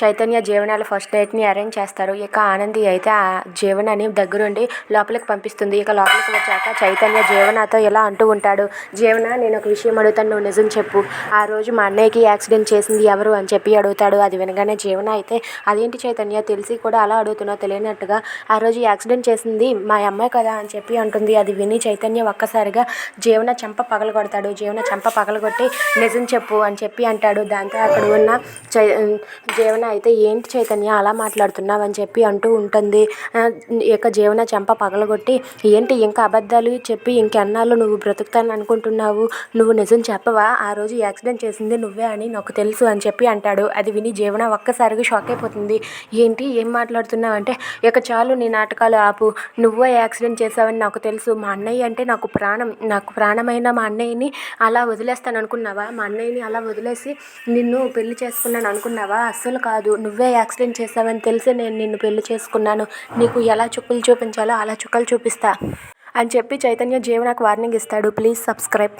చైతన్య జీవనాల ఫస్ట్ డేట్ని అరేంజ్ చేస్తారు. ఇక ఆనంది అయితే ఆ జీవనని దగ్గరుండి లోపలికి పంపిస్తుంది. ఇక లోపలికి వచ్చాక చైతన్య జీవనతో ఇలా అంటూ ఉంటాడు. జీవన నేను ఒక విషయం అడుగుతాను నువ్వు నిజం చెప్పు. ఆ రోజు మా అన్నయ్యకి యాక్సిడెంట్ చేసింది ఎవరు అని చెప్పి అడుగుతాడు. అది వినగానే జీవన అయితే అదేంటి చైతన్య తెలిసి కూడా అలా అడుగుతున్నావు తెలియనట్టుగా? ఆ రోజు యాక్సిడెంట్ చేసింది మా అమ్మాయి కదా అని చెప్పి అంటుంది. అది విని చైతన్య ఒక్కసారిగా జీవన చెంప పగలగొడతాడు. జీవన చెంప పగలగొట్టి నిజం చెప్పు అని చెప్పి అంటాడు. దాంతో అక్కడ ఉన్న చై జీవన అయితే ఏంటి చైతన్య అలా మాట్లాడుతున్నావు అని చెప్పి అంటూ ఉంటుంది. ఇక జీవన చెంప పగలగొట్టి ఏంటి ఇంకా అబద్ధాలు చెప్పి ఇంకెన్నాళ్ళు నువ్వు బ్రతుకుతాను అనుకుంటున్నావు? నువ్వు నిజం చెప్పవా? ఆ రోజు యాక్సిడెంట్ చేసింది నువ్వే అని నాకు తెలుసు అని చెప్పి అంటాడు. అది విని జీవన ఒక్కసారిగా షాక్ అయిపోతుంది. ఏంటి? ఏం మాట్లాడుతున్నావు అంటే ఇక చాలు నీ నాటకాలు ఆపు. నువ్వే యాక్సిడెంట్ చేసావని నాకు తెలుసు. మా అన్నయ్య అంటే నాకు ప్రాణం నాకు ప్రాణమైన మా అన్నయ్యని అలా వదిలేస్తాను అనుకున్నావా మా అన్నయ్యని అలా వదిలేసి నిన్ను పెళ్ళి చేసుకున్నాను అనుకున్నావా అస్సలు కాదు. కాదు. నువ్వే యాక్సిడెంట్ చేసావని తెలిసి నేను నిన్ను పెళ్ళి చేసుకున్నాను. నీకు ఎలా చుక్కలు చూపించాలో అలా చుక్కలు చూపిస్తా. అని చెప్పి చైతన్య జీవనకు వార్నింగ్ ఇస్తాడు. Please subscribe.